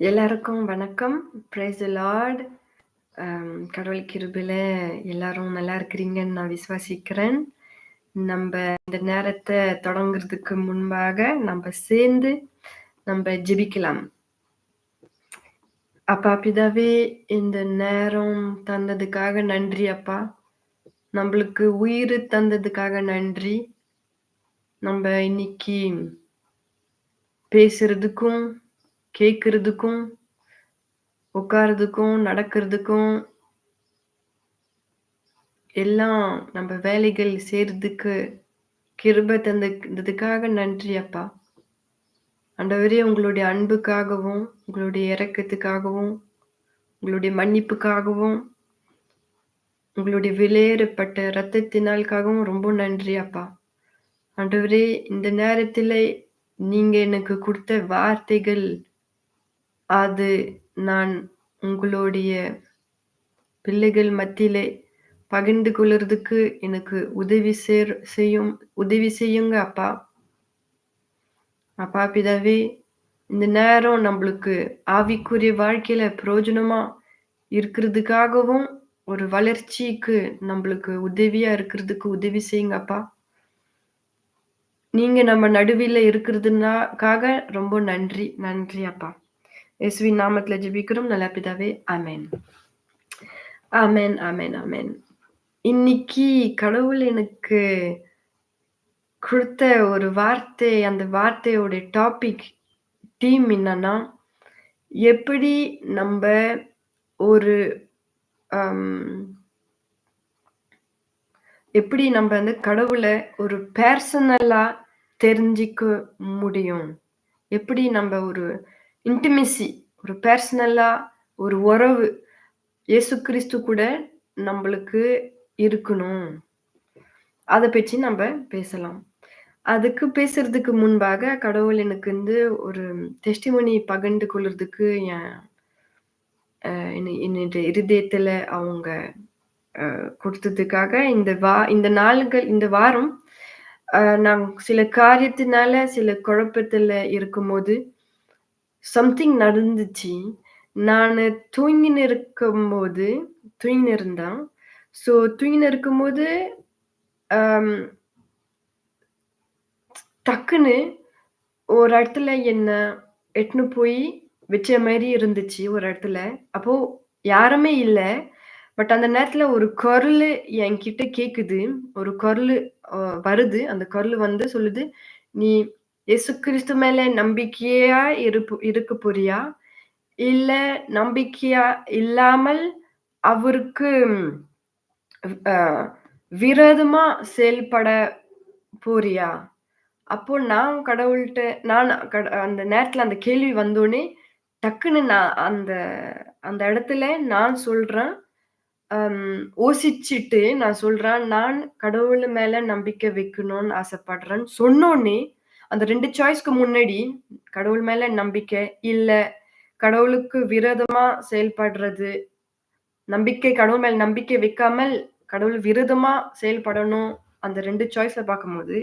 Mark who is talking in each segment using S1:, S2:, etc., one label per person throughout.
S1: எல்லாருக்கும் வணக்கம். Price Lord. Um, கடவுள் கிருபில எல்லாரும் நல்லா இருக்கிறீங்கன்னு நான் விசுவாசிக்கிறேன். நம்ம இந்த நேரத்தை தொடங்குறதுக்கு முன்பாக நம்ம சேர்ந்து நம்ம ஜெபிக்கலாம். அப்பா பிதாவே, இந்த நேரம் தந்ததுக்காக நன்றி அப்பா. நம்மளுக்கு உயிர் தந்ததுக்காக நன்றி. நம்ம இன்னைக்கு பேசுறதுக்கும், கேட்கறதுக்கும், உட்காரதுக்கும் நடக்கிறதுக்கும் எல்லாம் நம்ம வேலைகள் செய்யறதுக்கு கிருப தந்ததுக்காக நன்றி அப்பா. அண்டவரே உங்களுடைய அன்புக்காகவும், உங்களுடைய இறக்கத்துக்காகவும் உங்களுடைய மன்னிப்புக்காகவும், உங்களுடைய விலையேறப்பட்ட இரத்தத்தினால்காகவும் ரொம்ப நன்றி அப்பா. ஆண்டவரே இந்த நேரத்தில் நீங்கள் எனக்கு கொடுத்த வார்த்தைகள், அது நான் உங்களுடைய பிள்ளைகள் மத்தியிலே பகிர்ந்து கொள்றதுக்கு எனக்கு உதவி சேர் செய்யும் உதவி செய்யுங்க அப்பா. அப்பா பிதாவே, இந்த நேரம் நம்மளுக்கு ஆவிக்குரிய வாழ்க்கையில பிரயோஜனமா இருக்கிறதுக்காகவும், ஒரு வளர்ச்சிக்கு நம்மளுக்கு உதவியா இருக்கிறதுக்கு உதவி செய்யுங்க அப்பா. நீங்க நம்ம நடுவில் இருக்கிறதுனாக்காக ரொம்ப நன்றி. நன்றி அப்பா. இயேசுவின் நாமத்துல ஜெபிக்கிறோம் நல்ல பிதாவே. அமேன் அமேன் அமேன் அமேன் இன்னைக்கு கடவுள் எனக்கு கொடுத்த ஒரு வார்த்தை, அந்த வார்த்தையோட டாபிக் தீம் என்னன்னா, எப்படி நம்ம ஒரு எப்படி நம்ம வந்து கடவுள ஒரு பர்சனலா தெரிஞ்சிக்க முடியும்? எப்படி நம்ம ஒரு இன்டிமசி ஒரு பெர்சனலா ஒரு உறவு இயேசு கிறிஸ்து கூட நம்மளுக்கு இருக்கணும். அதை பற்றி நம்ம பேசலாம். அதுக்கு பேசுறதுக்கு முன்பாக கடவுள் எனக்கு வந்து ஒரு டெஸ்டிமணி பகிர்ந்து கொள்றதுக்கு என் என்னுடைய இருதயத்தில் அவங்க கொடுத்ததுக்காக இந்த வா இந்த நாள்கள் இந்த வாரம் நான் சில காரியத்தினால சில குழப்பத்தில இருக்கும்போது, சம்திங் நடந்துச்சு. நானு தூங்கின்னு இருக்கும்போது தூங்கின்னு இருந்தேன். ஸோ தூங்கின்னு இருக்கும்போது, அம் um, டக்குன்னு ஒரு இடத்துல என்ன எட்டுன்னு போய் வச்ச மாரி இருந்துச்சு ஒரு இடத்துல. அப்போ யாருமே இல்ல. பட் அந்த நேரத்துல ஒரு குரலு என்கிட்ட கேக்குது. ஒரு குரலு அ வருது. அந்த குரல் வந்து சொல்லுது, "நீ இயேசு கிறிஸ்து மேல நம்பிக்கையா இருப்பு இருக்க போறியா? இல்ல நம்பிக்கையா இல்லாமல் அவருக்கு விரோதமா செயல்பட போறியா?" அப்போ நான் கடவுள்கிட்ட நான் கட அந்த நேரத்துல அந்த கேள்வி வந்தோடனே டக்குன்னு நான் அந்த அந்த இடத்துல நான் சொல்றேன், யோசிச்சுட்டு நான் சொல்றேன், "நான் கடவுள் மேல நம்பிக்கை வைக்கணும்னு ஆசைப்படுறேன்னு" சொன்னோன்னே அந்த ரெண்டு சாய்ஸ்க்கு முன்னாடி கடவுள் மேல நம்பிக்கை, இல்ல கடவுளுக்கு விரதமா செயல்படுறது. நம்பிக்கை கடவுள் மேல நம்பிக்கை வைக்காமல், கடவுள் விரதமா செயல்படணும். அந்த ரெண்டு சாய்ஸை பார்க்கும்போது,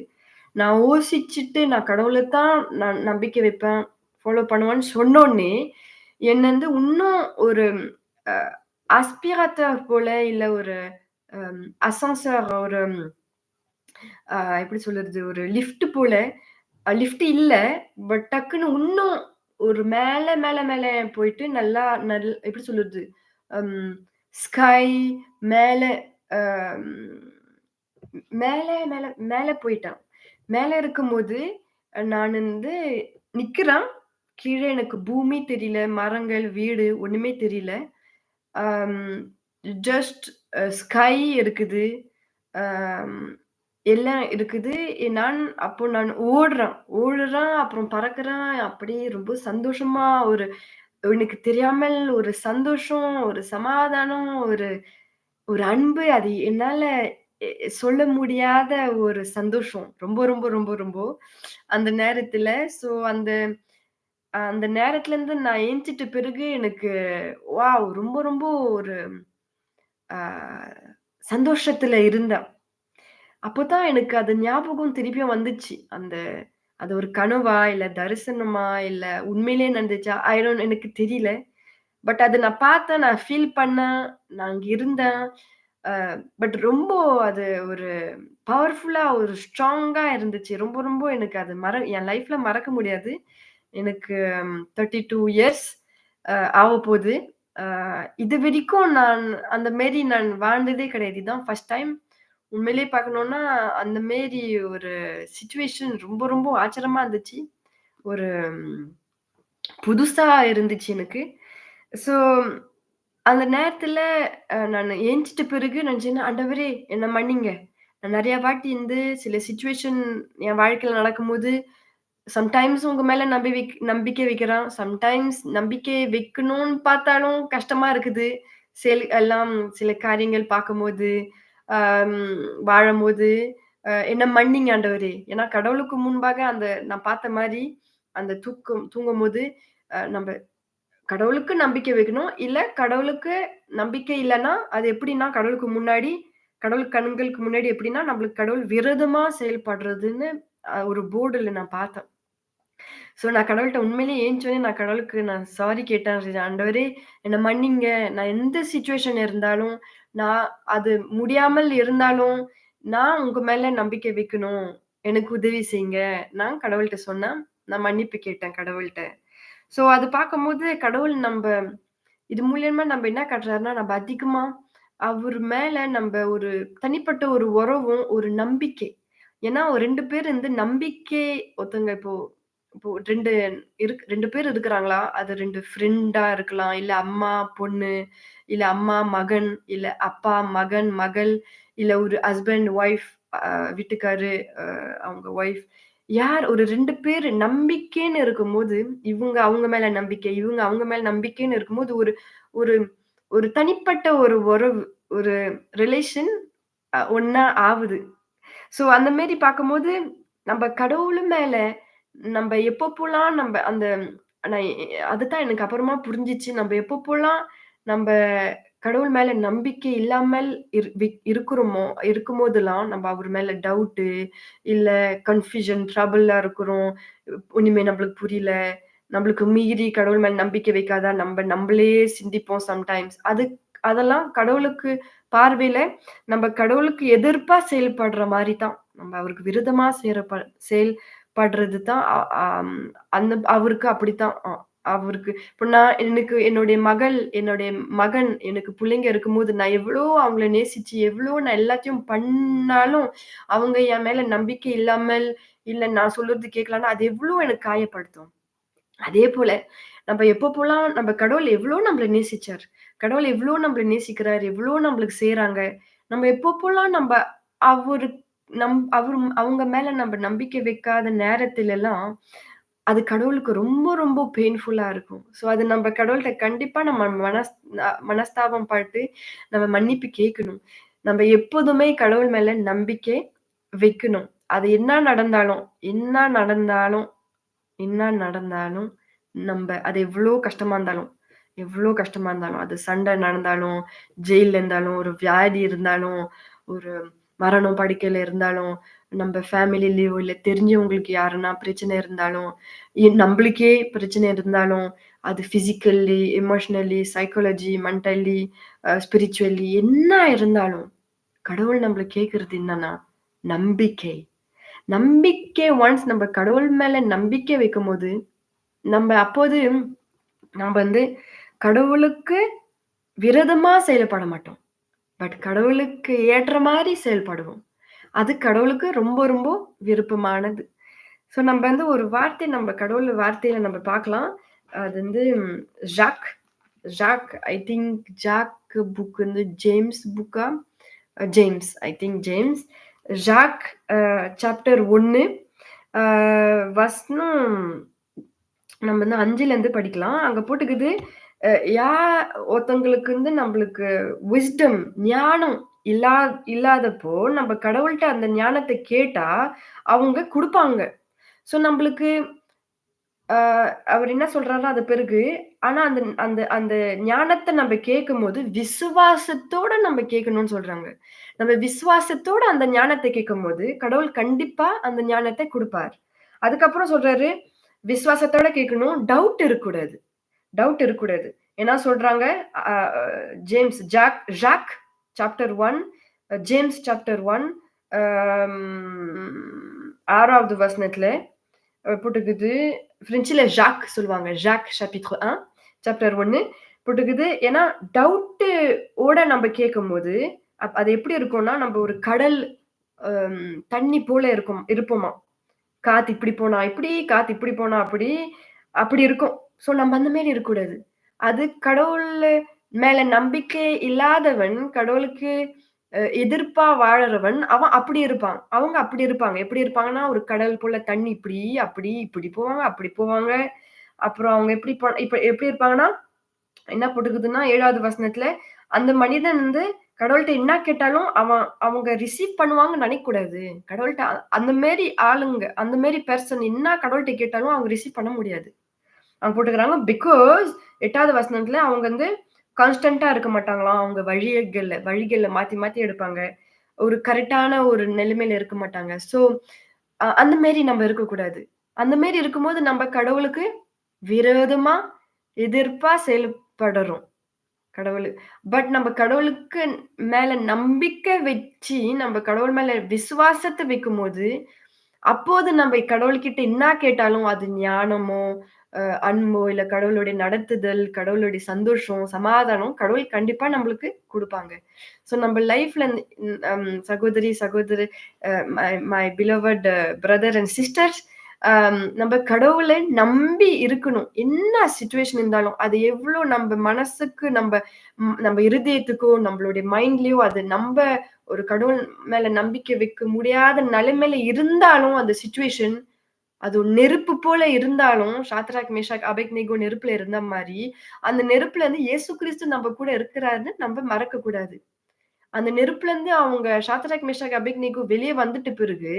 S1: நான் யோசிச்சுட்டு நான் கடவுளை தான் நான் நம்பிக்கை வைப்பேன், ஃபாலோ பண்ணுவேன்னு சொன்னோடனே என்ன வந்து இன்னும் ஒரு அ அஸ்பிரேட்டர் போல இல்ல ஒரு அசன்சர் ஒரு எப்படி சொல்றது? ஒரு லிஃப்ட் போல லிஃப்ட் இல்ல. பட் டக்குன்னு இன்னும் ஒரு மேல, மேல, மேல போயிட்டு நல்லா நல் எப்படி சொல்லுறது ஸ்கை மேல மேலே மேல, மேல, மேல மேலே மேல இருக்கும்போது, நான் வந்து நிக்கிறேன். கீழே எனக்கு பூமி தெரியல, மரங்கள், வீடு ஒண்ணுமே தெரியல. ஜஸ்ட் ஸ்கை இருக்குது. எல்லாம் இருக்குது. நான் அப்போ நான் ஓடுறேன். ஓடுறேன், அப்புறம் பறக்கிறேன். அப்படியே ரொம்ப சந்தோஷமா ஒரு எனக்கு தெரியாமல் ஒரு சந்தோஷம், ஒரு சமாதானம், ஒரு ஒரு அன்பு அது என்னால எ சொல்ல முடியாத ஒரு சந்தோஷம். ரொம்ப, ரொம்ப, ரொம்ப, ரொம்ப அந்த நேரத்துல. ஸோ அந்த அந்த நேரத்துலேருந்து நான் எந்திச்சிட்ட பிறகு எனக்கு வாவ்! ரொம்ப, ரொம்ப ஒரு அ சந்தோஷத்துல இருந்தேன். அப்போ தான் எனக்கு அது ஞாபகம் திருப்பியும் வந்துச்சு. அந்த அது ஒரு கனவா? இல்ல தரிசனமா? இல்ல உண்மையிலேயே நடந்துச்சா? ஐ டோன்ட் எனக்கு தெரியல. பட் அத நான் பார்த்தேன், நான் ஃபீல் பண்ணேன், நான் அங்க இருந்தேன். அ பட் ரொம்ப அது ஒரு பவர்ஃபுல்லா, ஒரு ஸ்ட்ராங்கா இருந்துச்சு. ரொம்ப ரொம்ப எனக்கு அது மற என் லைஃப்ல மறக்க முடியாது. எனக்கு 32 இயர்ஸ் அ ஆவப்போது. அ இதுவரைக்கும் நான் அந்த மாரி நான் வாழ்ந்ததே கிடையாது. இதான் ஃபர்ஸ்ட் டைம். உண்மையிலேயே பார்க்கணும்னா, அந்த மாரி ஒரு சுச்சுவேஷன் ரொம்ப ரொம்ப ஆச்சரியமா இருந்துச்சு. ஒரு புதுசா இருந்துச்சு எனக்கு. ஸோ அந்த நேரத்துல நான் ஏஞ்சிட்ட பிறகு நினச்சேன்னா, "ஆண்டவரே என்ன மன்னிங்க." நான் நிறைய வாட்டி இருந்து சில சுச்சுவேஷன் என் வாழ்க்கையில நடக்கும்போது, சம்டைம்ஸ் உங்க மேல நம்பி வைக் நம்பிக்கை வைக்கிறான் சம்டைம்ஸ் நம்பிக்கை வைக்கணும்னு பார்த்தாலும் கஷ்டமா இருக்குது. செல் எல்லாம் சில காரியங்கள் பார்க்கும்போது, வாழும்போது, என்ன மன்னிங்க ஆண்டவரே. ஏன்னா கடவுளுக்கு முன்பாக அந்த நான் பார்த்த மாதிரி அந்த தூக்கம் தூங்கும்போது, போது நம்ம கடவுளுக்கு நம்பிக்கை வைக்கணும். இல்ல கடவுளுக்கு நம்பிக்கை இல்லைன்னா அது எப்படின்னா கடவுளுக்கு முன்னாடி கடவுள் கண்களுக்கு முன்னாடி எப்படின்னா, நம்மளுக்கு கடவுள் விரதமா செயல்படுறதுன்னு ஒரு போர்டுல நான் பார்த்தேன். ஸோ நான் கடவுள்கிட்ட உண்மையிலேயே ஏஞ்சோனே நான் கடவுளுக்கு நான் சாரி கேட்டேன். ஆண்டவரே என்னை மன்னிங்க. நான் எந்த சுச்சுவேஷன் இருந்தாலும், நான் அது முடியாமல் இருந்தாலும், நான் உங்க மேல நம்பிக்கை வைக்கணும். எனக்கு உதவி செய்யுங்க. நான் கடவுள்கிட்ட சொன்னேன். நான் மன்னிப்பு கேட்டேன் கடவுள்கிட்ட ஸோ அது பார்க்கும்போது கடவுள் நம்ம இது மூலியமா நம்ம என்ன கட்டுறாருன்னா நம்ம அதிகமா அவர் மேல நம்ம ஒரு தனிப்பட்ட ஒரு உறவும், ஒரு நம்பிக்கை. ஏன்னா ஒரு 2 பேர் வந்து நம்பிக்கை ஒருத்தவங்க இப்போ இப்போ ரெண்டு இருக்கு ரெண்டு பேர் இருக்கிறாங்களா, அது ரெண்டு ஃப்ரெண்டா இருக்கலாம். இல்ல அம்மா, பொண்ணு, இல்ல அம்மா, மகன், இல்ல அப்பா, மகன், மகள், இல்ல ஒரு ஹஸ்பண்ட், ஒய்ஃப் வீட்டுக்காரு, அவங்க ஒய்ஃப். யார் ஒரு ரெண்டு பேர் நம்பிக்கைன்னு இருக்கும்போது, இவங்க அவங்க மேல நம்பிக்கை, இவங்க அவங்க மேல நம்பிக்கைன்னு இருக்கும்போது, ஒரு ஒரு ஒரு தனிப்பட்ட ஒரு உறவு, ஒரு ரிலேஷன் ஒன்னா ஆகுது ஸோ அந்த மாதிரி பார்க்கும்போது, நம்ம கடவுள் மேல நம்ப எப்பப்போலாம் நம்ப அந்த நான் அதுதான் எனக்கு அப்புறமா புரிஞ்சிச்சு நம்ப எப்பப்போலாம் நம்ப கடவுள் மேல நம்பிக்கை இல்லாமல் இரு விக் இருக்கிறோமோ இருக்கும்போதெல்லாம் நம்ப அவர் மேல டவுட்டு, இல்ல கன்ஃப்யூஷன், ட்ரபிளா இருக்கிறோம். இனிமே நம்மளுக்கு புரியல. நம்மளுக்கு மீறி கடவுள் மேல நம்பிக்கை வைக்காதா, நம்ப நம்பளே சிந்திப்போம் சம்டைம்ஸ். அது அதெல்லாம் கடவுளுக்கு பார்வையில நம்ப கடவுளுக்கு எதிர்ப்பா செயல்படுற மாரி தான். நம்ப அவருக்கு விரோதமா செய்றப்ப செயல் படுறது தான் அந்த அவருக்கு அப்படித்தான். அவருக்கு இப்போ நான் எனக்கு என்னுடைய மகள், என்னுடைய மகன், எனக்கு பிள்ளைங்க இருக்கும்போது, நான் எவ்வளோ அவங்கள நேசிச்சு, எவ்வளோ நான் எல்லாத்தையும் பண்ணாலும், அவங்க என் மேல நம்பிக்கை இல்லாமல், இல்லை நான் சொல்றது கேட்கலான்னு அது எவ்வளோ எனக்கு காயப்படுத்தும். அதே போல, நம்ம எப்போ போலாம் நம்ம கடவுள் எவ்வளோ நம்மளை நேசிச்சார். கடவுள் எவ்வளோ நம்மள நேசிக்கிறார், எவ்வளோ நம்மளுக்கு செய்கிறாங்க நம்ம எப்பப்போலாம் நம்ம அவரு நம் அவர் அவங்க மேல நம்ம நம்பிக்கை வைக்காத நேரத்திலலாம், அது கடவுளுக்கு ரொம்ப ரொம்ப பெயின்ஃபுல்லா இருக்கும். ஸோ அது நம்ம கடவுள்கிட்ட கண்டிப்பா நம்ம மனஸ் மனஸ்தாபம் பட்டு, நம்ம மன்னிப்பு கேட்கணும். நம்ம எப்போதுமே கடவுள் மேல நம்பிக்கை வைக்கணும். அது என்ன நடந்தாலும் என்ன நடந்தாலும் என்ன நடந்தாலும், நம்ம அது எவ்வளோ கஷ்டமா இருந்தாலும், எவ்வளோ கஷ்டமா இருந்தாலும், அது சண்டை நடந்தாலும், ஜெயில இருந்தாலும், ஒரு வியாதி இருந்தாலும், ஒரு மரணம் படுக்கையில இருந்தாலும், நம்ம ஃபேமிலிலயோ இல்லை தெரிஞ்சவங்களுக்கு யாருன்னா பிரச்சனை இருந்தாலும், நம்மளுக்கே பிரச்சனை இருந்தாலும், அது physically emotionally psychology, mentally, spiritually spiritually என்ன இருந்தாலும், கடவுள் நம்மளை கேட்கறது என்னன்னா, நம்பிக்கை. நம்பிக்கை ஒன்ஸ் நம்ம கடவுள் மேல நம்பிக்கை வைக்கும்போது, நம்ம அப்போது நம்ம வந்து கடவுளுக்கு விரதமா செயல்பட மாட்டோம். பட் கடவுளுக்கு ஏற்ற மாதிரி செயல்படுவோம். அது கடவுளுக்கு ரொம்ப ரொம்ப விருப்பமானது. ஸோ நம்ம வந்து ஒரு வார்த்தை நம்ம கடவுள் வார்த்தையில நம்ம பார்க்கலாம். அது வந்து Jack Jack I think Jack book வந்து ஜேம்ஸ் புக்கா? James I think James. Jack chapter 1 அ வசனம் நம்ம வந்து அஞ்சுலேருந்து படிக்கலாம். அங்க போட்டுக்குது, யா ஒருத்தவங்களுக்கு வந்து நம்மளுக்கு விஸ்டம் ஞானம் இல்லா இல்லாதப்போ, நம்ம கடவுள்கிட்ட அந்த ஞானத்தை கேட்டா, அவங்க கொடுப்பாங்க ஸோ நம்மளுக்கு அவர் என்ன சொல்றாருன்னா, அது பிறகு, ஆனா அந்த அந்த அந்த ஞானத்தை நம்ம கேட்கும் போது விசுவாசத்தோட நம்ம கேட்கணும்னு சொல்றாங்க. நம்ம விசுவாசத்தோட அந்த ஞானத்த கேட்கும்போது, கடவுள் கண்டிப்பா அந்த ஞானத்தை கொடுப்பார் அதுக்கப்புறம் சொல்றாரு, விசுவாசத்தோட கேட்கணும். டவுட் இருக்கக்கூடாது. டவுட் இருக்கக்கூடாது. ஏன்னா சொல்றாங்க, James Jack Jack chapter one James chapter one ஆறாவது வசனத்துல போட்டுக்குது பிரெஞ்சில் ஜாக் சொல்லுவாங்க. ஜாக் சாப்பிட்ர் 1 சாப்டர் ஒன்று போட்டுக்குது ஏன்னா டவுட்டு ஓட நம்ம கேட்கும்போது, அப் அது எப்படி இருக்கும்னா, நம்ம ஒரு கடல் தண்ணி போல இருக்கும் இருப்போமா காத்து இப்படி போனா இப்படி, காத்து இப்படி போனா அப்படி, அப்படி இருக்கும். ஸோ நம்ம அந்த மாரி இருக்கக்கூடாது. அது கடவுள் மேல நம்பிக்கை இல்லாதவன், கடவுளுக்கு எதிர்ப்பா வாழறவன், அவன் அப்படி இருப்பான். அவங்க அப்படி இருப்பாங்க. எப்படி இருப்பாங்கன்னா, ஒரு கடல் போல தண்ணி இப்படி, அப்படி, இப்படி போவாங்க, அப்படி போவாங்க. அப்புறம் அவங்க எப்படி போ இப்ப எப்படி இருப்பாங்கன்னா, என்ன போட்டுக்குதுன்னா ஏழாவது வசனத்துல, அந்த மனிதன் வந்து கடவுள்கிட்ட என்ன கேட்டாலும் அவன் அவங்க ரிசீவ் பண்ணுவாங்கன்னு நினைக்கக்கூடாது. கடவுள்கிட்ட அந்த மாரி ஆளுங்க, அந்த மாரி பெர்சன் என்ன கடவுள்கிட்ட கேட்டாலும் அவங்க ரிசீவ் பண்ண முடியாது. அவங்க போட்டுக்கிறாங்க பிகாஸ் எட்டாவது வசனத்துல அவங்க வந்து கான்ஸ்டன்டா இருக்க மாட்டாங்களாம். அவங்க வழிகள்ல வழிகள்ல மாத்தி மாத்தி எடுப்பாங்க. ஒரு கரெக்டான ஒரு நிலைமையில இருக்க மாட்டாங்க. ஸோ அந்த மாரி நம்ம இருக்கக்கூடாது. அந்த மாரி இருக்கும்போது நம்ம கடவுளுக்கு விரோதமா, எதிர்ப்பா செயல்படுறோம். கடவுள் பட் நம்ம கடவுளுக்கு மேல நம்பிக்கை வச்சு, நம்ம கடவுள் மேல விசுவாசத்தை வைக்கும் போது அப்போது நம்ம கடவுள்கிட்ட என்ன கேட்டாலும், அது ஞானமோ, அன்போ, இல்ல கடவுளுடைய நடத்துதல், கடவுளுடைய சந்தோஷம், சமாதானம் கடவுள் கண்டிப்பா நம்மளுக்கு கொடுப்பாங்க ஸோ நம்ம லைஃப்ல சகோதரி, சகோதரி my my brother and sisters நம்ம கடவுளை நம்பி இருக்கணும். என்ன சுச்சுவேஷன் இருந்தாலும், அது எவ்வளோ நம்ம மனசுக்கு நம்ம நம்ம இருதயத்துக்கோ, நம்மளுடைய மைண்ட்லயோ அது நம்ம ஒரு கடவுள் மேல நம்பிக்கை வைக்க முடியாத நிலைமையில இருந்தாலும், அந்த சுச்சுவேஷன் அது ஒரு நெருப்பு போல இருந்தாலும், ஷாத்ராக், மேஷாக், அபேத்நேகோ நெருப்புல இருந்த மாதிரி அந்த நெருப்புல இருந்து இயேசு கிறிஸ்து நம்ம கூட இருக்கிறாருன்னு நம்ம மறக்கக்கூடாது. அந்த நெருப்புல இருந்து அவங்க ஷாத்ராக், மேஷாக், அபேக்னிகோ வெளியே வந்துட்டு பிறகு,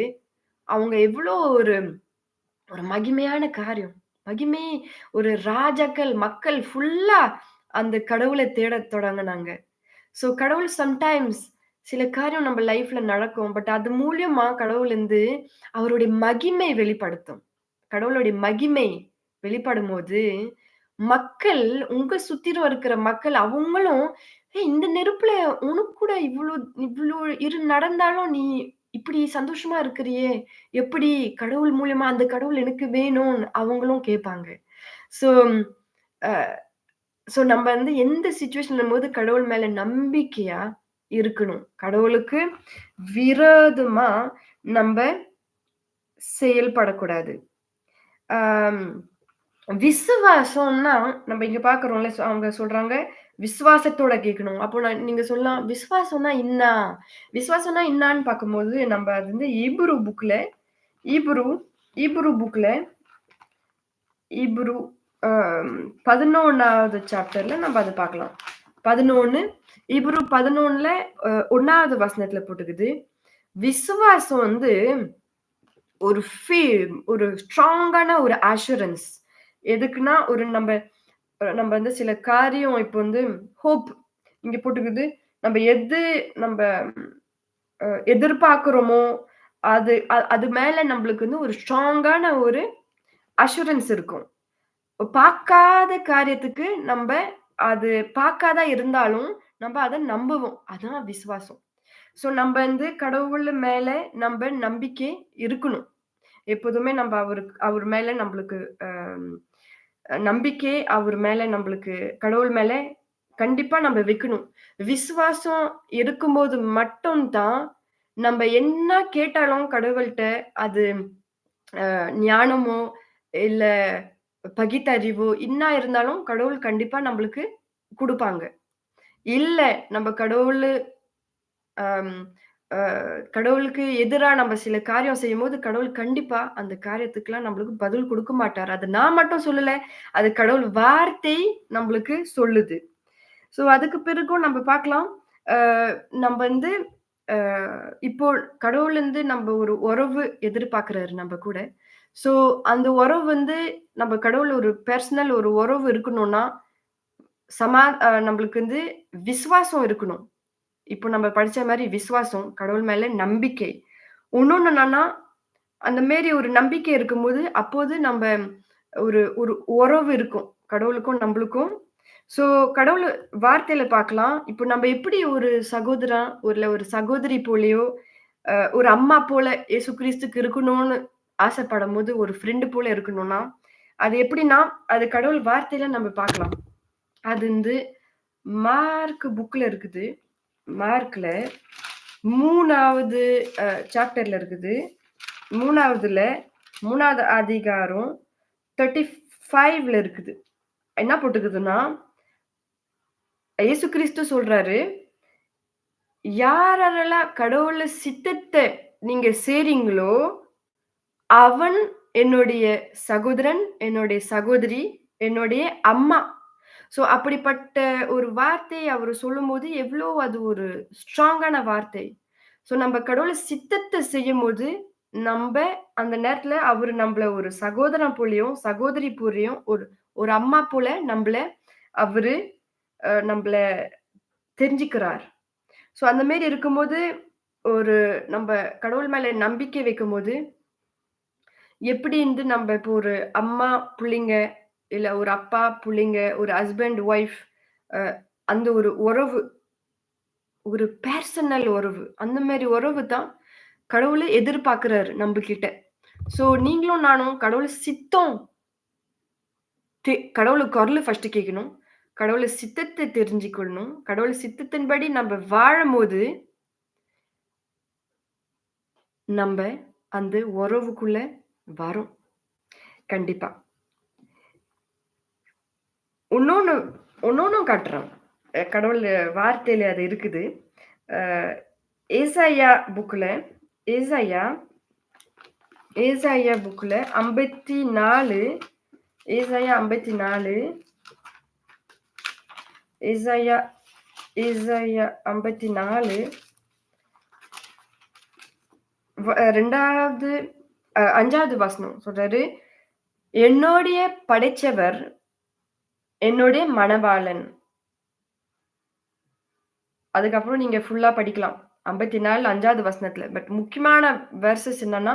S1: அவங்க எவ்வளோ ஒரு ஒரு மகிமையான காரியம். மகிமை ஒரு ராஜாக்கள், மக்கள் ஃபுல்லா அந்த கடவுளை தேட தொடங்குனாங்க. ஸோ கடவுள் சம்டைம்ஸ் சில காரியம் நம்ம லைஃப்ல நடக்கும். பட் அது மூலியமா கடவுள் வந்து அவருடைய மகிமை வெளிப்படுத்தும். கடவுளுடைய மகிமை வெளிப்படும் போது மக்கள் உங்க சுத்திரம் இருக்கிற மக்கள் அவங்களும், இந்த நெருப்புல உனக்கு கூட இவ்வளோ இவ்வளோ இரு நடந்தாலும் நீ இப்படி சந்தோஷமா இருக்கிறியே! எப்படி? கடவுள் மூலியமா அந்த கடவுள் எனக்கு வேணும்னு" அவங்களும் கேட்பாங்க. ஸோ ஸோ நம்ம வந்து எந்த சுச்சுவேஷன் போது கடவுள் மேல நம்பிக்கையா இருக்கணும். கடவுளுக்கு விரோதமா நம்ம செயல்படக்கூடாது. விசுவாசம்னா நம்ம இங்க பார்க்குறோம்ல, அவங்க சொல்றாங்க, விசுவாசத்தோட கேட்கணும். அப்போ நான் நீங்க சொல்லலாம், விசுவாசம்னா இன்னா விசுவாசம்னா இன்னான்னு பார்க்கும்போது, நம்ம அது வந்து ஈப்ரூ புக்ல ஈப்ரூ ஈப்ரூ புக்ல ஈப்ரூ அ 11வது சாப்டர்ல நம்ம அதை பார்க்கலாம். 11 ஈப்ரூ 11ல அ 1வது வசனத்துல போட்டுக்குது. விசுவாசம் வந்து ஒரு ஃபீ ஒரு ஸ்ட்ராங்கான ஒரு அஷூரன்ஸ் எதுக்குன்னா, ஒரு நம்ம நம்ம வந்து சில காரியம் இப்போ வந்து ஹோப் இங்க போட்டுக்குது. நம்ம எது நம்ம எதிர்பார்க்கிறோமோ, அது அது மேல நம்மளுக்கு வந்து ஒரு ஸ்ட்ராங்கான ஒரு அஷூரன்ஸ் இருக்கும். பார்க்காத காரியத்துக்கு நம்ம அது பார்க்காதா இருந்தாலும், நம்ம அதை நம்புவோம். அதான் விசுவாசம். ஸோ நம்ம வந்து கடவுள் மேல நம்ம நம்பிக்கை இருக்கணும். எப்போதுமே நம்ம அவருக்கு அவர் மேல நம்மளுக்கு நம்பிக்கை அவர் மேல நம்மளுக்கு கடவுள் மேல கண்டிப்பா நம்ம வைக்கணும். விசுவாசம் இருக்கும்போது மட்டும் தான், என்ன கேட்டாலும் கடவுள்கிட்ட அது ஞானமோ, இல்லை பகித்தறிவோ என்ன இருந்தாலும் கடவுள் கண்டிப்பா நம்மளுக்கு குடுப்பாங்க. இல்ல நம்ம கடவுள் கடவுளுக்கு எதிரா நம்ம சில காரியம் செய்யும்போது, கடவுள் கண்டிப்பா அந்த காரியத்துக்கெல்லாம் நம்மளுக்கு பதில் கொடுக்க மாட்டார் அது நான் மட்டும் சொல்லல. அது கடவுள் வார்த்தை நம்மளுக்கு சொல்லுது. ஸோ அதுக்கு பிறகும் நம்ம பார்க்கலாம். நம்ம வந்து இப்போ இப்போ கடவுள்லருந்து நம்ம ஒரு உறவு எதிர்பார்க்கிறாரு நம்ம கூட. ஸோ அந்த உறவு வந்து நம்ம கடவுள் ஒரு பர்சனல் ஒரு உறவு இருக்கணும்னா, சமா நம்மளுக்கு வந்து விசுவாசம் இருக்கணும். இப்போ நம்ம படித்த மாதிரி விசுவாசம், கடவுள் மேலே நம்பிக்கை. உன்னொன்னு என்னன்னா, அந்த மாரி ஒரு நம்பிக்கை இருக்கும்போது, அப்போது நம்ம ஒரு ஒரு உறவு இருக்கும். கடவுளுக்கும் நம்மளுக்கும் ஸோ கடவுள் வார்த்தையில பார்க்கலாம். இப்போ நம்ம எப்படி ஒரு சகோதரன், ஒரு ஒரு சகோதரி போலயோ, ஒரு அம்மா போல இயேசு கிறிஸ்துக்கு இருக்கணும்னு ஆசைப்படும் போது ஒரு ஃப்ரெண்டு போல இருக்கணும்னா, அது எப்படின்னா, அது கடவுள் வார்த்தையில நம்ம பார்க்கலாம். அது வந்து மார்க் புக்ல இருக்குது. மார்க்ல மூணாவது சாப்டர்ல இருக்குது. 3வதுல 3வது அதிகாரம் 35ல இருக்குது. என்ன போட்டுக்குதுன்னா இயேசு கிறிஸ்து சொல்றாரு, யாரெல்லாம் கடவுள சித்தத்தை நீங்க சேரீங்களோ அவன் என்னுடைய சகோதரன், என்னுடைய சகோதரி, என்னுடைய அம்மா. ஸோ அப்படிப்பட்ட ஒரு வார்த்தை அவரு சொல்லும்போது, எவ்ளோ அது ஒரு ஸ்ட்ராங்கான வார்த்தை. ஸோ நம்ப கடவுள சித்தத்த செய்யும்போது, நம்ப அந்த நேரத்துல அவரு நம்பள ஒரு சகோதரன் போலயும், சகோதரி போலயும், ஒரு ஒரு அம்மா போல நம்பள அவரு அ நம்பள தெரிஞ்சுக்கிறார். ஸோ அந்த மாரி இருக்கும்போது, ஒரு நம்ப கடவுள் மேல நம்பிக்கை வைக்கும்போது, எப்படி நம்ம இப்போ ஒரு அம்மா, பிள்ளைங்க இல்ல ஒரு அப்பா, புள்ளைங்க, ஒரு ஹஸ்பண்ட், ஒய்ஃப் அந்த ஒரு உறவு, ஒரு பர்சனல் உறவு. அந்த மாதிரி உறவு தான் கடவுளை எதிர்பார்க்கிறாரு நம்பகிட்ட. ஸோ நீங்களும் நானும் கடவுள் சித்தம் கடவுளை குரல் ஃபர்ஸ்ட் கேட்கணும். கடவுளை சித்தத்தை தெரிஞ்சுக்கொள்ளணும் கடவுள் சித்தத்தின்படி வாழும் வாழும்போது நம்ம அந்த உறவுக்குள்ள வரும் கண்டிப்பா. உன்னொன்னு உன்னொன்னும் காட்டுறோம் கடவுள் வார்த்தையில அது இருக்குது. ஏசாயா புக்கில் ஏசாயா ஏசாயா புக்ல 54 ஏசாயா 54 ஏசாயா ஏசாயா 54 வ ரெண்டாவது அஞ்சாவது வசனம் சொல்றாரு, "என்னுடைய படைச்சவர் என்னுடைய மணவாளன்." அதுக்கப்புறம் நீங்க ஃபுல்லா படிக்கலாம். 54 5வது வசனத்துல. பட் முக்கியமான வர்சஸ் என்னன்னா,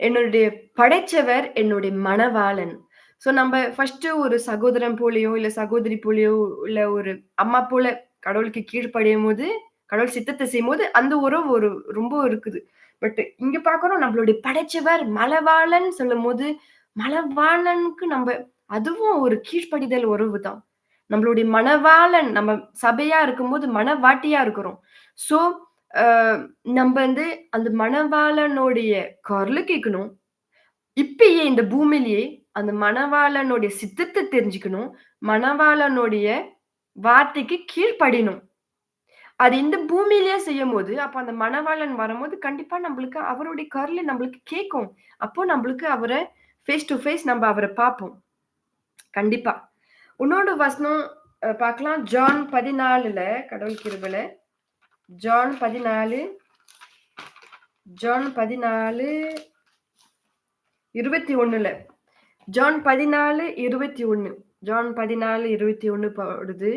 S1: என்னுடைய படைச்சவர் என்னுடைய மணவாளன். ஸோ நம்ம ஃபர்ஸ்ட்டு ஒரு சகோதரன் போலயோ, இல்லை சகோதரி போலயோ, இல்லை ஒரு அம்மா போல கடவுளுக்கு கீழ்ப்படியும்போது, கடவுள் சித்தத்தை செய்யும் போது அந்த உறவு ஒரு ரொம்ப இருக்குது. பட் இங்க பார்க்குறோம் நம்மளுடைய படைச்சவர் மலவாளன் சொல்லும் போது மலவாளனுக்கு நம்ம அதுவும் ஒரு கீழ்ப்படிதல் உறவு தான். நம்மளுடைய மணவாளன் நம்ம சபையா இருக்கும்போது மணவாட்டியா இருக்கிறோம். ஸோ நம்ம வந்து அந்த மணவாளனுடைய குரலு கேட்கணும். இப்பயே இந்த பூமியிலேயே அந்த மணவாளனுடைய சித்தத்தை தெரிஞ்சுக்கணும். மணவாளனுடைய வார்த்தைக்கு கீழ்ப்படினும் அது இந்த பூமியிலேயே செய்யும்போது, அப்ப அந்த மணவாளன் வரும்போது கண்டிப்பா நம்மளுக்கு அவருடைய கருளை நம்மளுக்கு கேட்கும். அப்போ நம்மளுக்கு அவரை ஃபேஸ் டூ ஃபேஸ் நம்ம அவரை பார்ப்போம். கண்டிப்பா. உன்னோட வசனம் பார்க்கலாம். ஜான் 14ல கடவுள் கிருபல ஜான் 14 ஜான் 14 21ல. ஜான் 14, 21. ஜான் பதினாலு இருபத்தி ஒண்ணு போடுது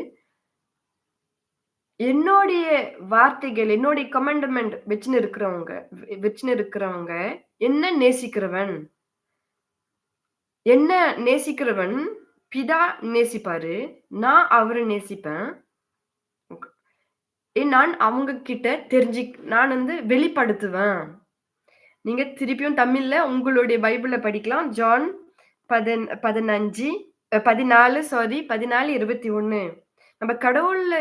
S1: என்னுடைய வார்த்தைகள், என்னுடைய கமெண்ட்மெண்ட் வச்சுன்னு இருக்கிறவங்க வச்சுன்னு இருக்கிறவங்க, என்ன நேசிக்கிறவன் என்ன நேசிக்கிறவன் பிதா நேசிப்பாரு. நான் அவர நேசிப்பேன். ஏ நான் அவங்க கிட்ட தெரிஞ்சு நான் வந்து வெளிப்படுத்துவேன். நீங்க திருப்பியும் தமிழ்ல உங்களுடைய பைபிள்ல படிக்கலாம். ஜான் பதன் 15 பதினாலு 14 சாரி 14, 21. நம்ம கடவுள்ல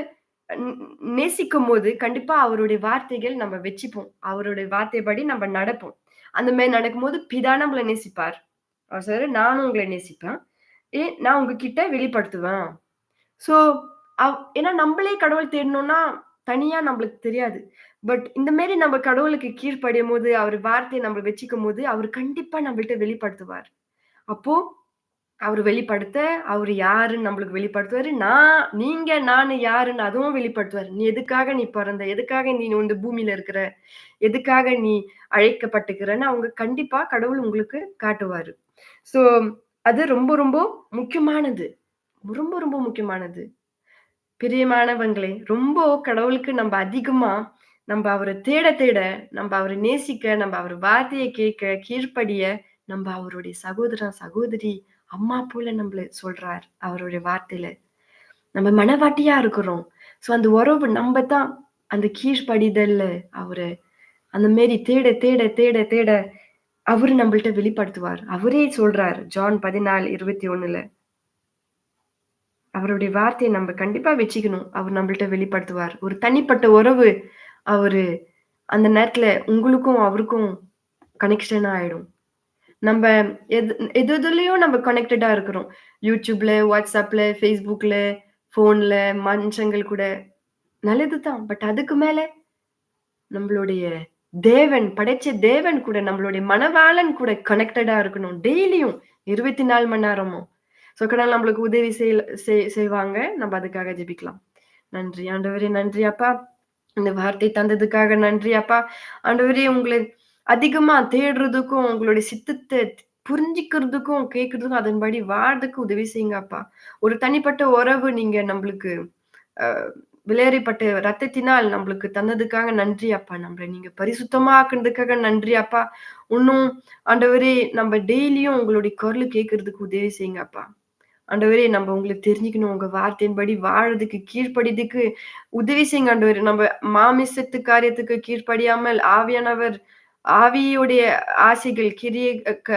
S1: நேசிக்கும் போது கண்டிப்பா அவருடைய வார்த்தைகள் நம்ம வச்சுப்போம். அவருடைய வார்த்தைப்படி நம்ம நடப்போம். அந்த மாதிரி நடக்கும்போது பிதா நம்மளை நேசிப்பார். அவர் சார் "நானும் உங்களை நேசிப்பேன். ஏ நான் உங்ககிட்ட வெளிப்படுத்துவேன்." ஸோ அவ் ஏன்னா நம்மளே கடவுள் தேடணும்னா, தனியா நம்மளுக்கு தெரியாது. பட் இந்த மாதிரி நம்ம கடவுளுக்கு கீழ்ப்படியும்போது, அவர் வார்த்தையை நம்ம வச்சுக்கும்போது, அவர் கண்டிப்பா நம்மள்கிட்ட வெளிப்படுத்துவார். அப்போ அவரு வெளிப்படுத்த, அவரு யாருன்னு நம்மளுக்கு வெளிப்படுத்துவாரு. நான் நீங்க, நானு யாருன்னு அதுவும் வெளிப்படுத்துவாரு. "நீ எதுக்காக நீ பிறந்த எதுக்காக நீ இந்த பூமியில இருக்கிற? எதுக்காக நீ அழைக்கப்பட்டுக்கிறன்னு" அவங்க கண்டிப்பா கடவுள் உங்களுக்கு காட்டுவாரு. ஸோ அது ரொம்ப ரொம்ப முக்கியமானது. ரொம்ப ரொம்ப முக்கியமானது. பிரியமானவங்களே, ரொம்ப கடவுளுக்கு நம்ம அதிகமா நம்ம அவரை தேட தேட, நம்ம அவரை நேசிக்க, நம்ம அவர் வார்த்தையை கேட்க, கீழ்ப்படிய, நம்ம அவருடைய சகோதரன், சகோதரி, அம்மா போல நம்மள சொல்றார் அவருடைய வார்த்தையில. நம்ம மனவாட்டியா இருக்கிறோம். ஸோ அந்த உறவு நம்ம தான் அந்த கீழ்ப்படிதல்ல அவரு அந்த மாரி தேட, தேட, தேட, தேட அவரு நம்மள்ட்ட வெளிப்படுத்துவார். அவரே சொல்றார். ஜான் 14:21ல. அவருடைய வார்த்தையை நம்ம கண்டிப்பா வச்சுக்கணும். அவர் நம்மள்ட்ட வெளிப்படுத்துவார். ஒரு தனிப்பட்ட உறவு அவரு அந்த நேரத்துல உங்களுக்கும், அவருக்கும் கனெக்ஷன் ஆயிடும். நம்ம எது எது எதுலயும் நம்ம கனெக்டடா இருக்கிறோம். யூடியூப்ல வாட்ஸ்அப்ல ஃபேஸ்புக்ல ஃபோன்ல, மனுஷங்கள் கூட. நல்லது தான். பட் அதுக்கு மேல நம்மளுடைய தேவன், படைச்ச தேவன் கூட, நம்மளுடைய மனவாளன் கூட கனெக்டடா இருக்கணும். டெய்லியும் 24 மணி நேரமும். ஸோ கடவுள் நம்மளுக்கு உதவி செய் செய்வாங்க. நம்ம அதுக்காக ஜெபிக்கலாம். நன்றி ஆண்டவரே! நன்றி அப்பா. இந்த வார்த்தை தந்ததுக்காக நன்றி அப்பா. ஆண்டவரே! உங்களை அதிகமா தேடுறதுக்கும், உங்களுடைய சித்தத்த புரிஞ்சுக்கிறதுக்கும், கேட்கிறதுக்கும், அதன்படி வாழ்றதுக்கு உதவி செய்யுங்க அப்பா. ஒரு தனிப்பட்ட உறவு நீங்க நம்மளுக்கு அ விலையேறப்பட்ட ரத்தத்தினால் நம்மளுக்கு தந்ததுக்காக நன்றி அப்பா. நம்மள நீங்க பரிசுத்தமா ஆக்குனதுக்காக நன்றி அப்பா. இன்னும் ஆண்டவரே! நம்ம டெய்லியும் உங்களுடைய குரல் கேட்கறதுக்கு உதவி செய்யுங்க அப்பா. ஆண்டவரே! நம்ம உங்கள தெரிஞ்சுக்கணும். உங்க வார்த்தையின்படி வாழறதுக்கு, கீழ்ப்படியதுக்கு உதவி செய்யுங்க ஆண்டவரே. நம்ம மாமிசத்து காரியத்துக்கு கீழ்ப்படியாமல், ஆவியானவர் ஆவியுடைய ஆசைகள், கிரிய க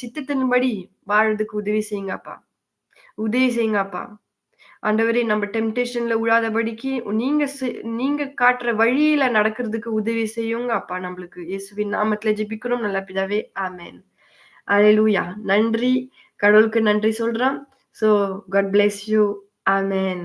S1: சித்தத்தின்படி வாழறதுக்கு உதவி செய்யுங்கப்பா உதவி செய்யுங்கப்பா ஆண்டவரே! நம்ம டெம்டேஷன்ல விழாதபடிக்கு நீங்க செ நீங்க காட்டுற வழியில நடக்கிறதுக்கு உதவி செய்யுங்க அப்பா நம்மளுக்கு. இயேசுவின் நாமத்துல ஜெபிக்கிறோம் நல்ல பிதாவே. ஆமேன் அலையலூயா நன்றி. கடவுளுக்கு நன்றி சொல்றோம். So God bless you. Amen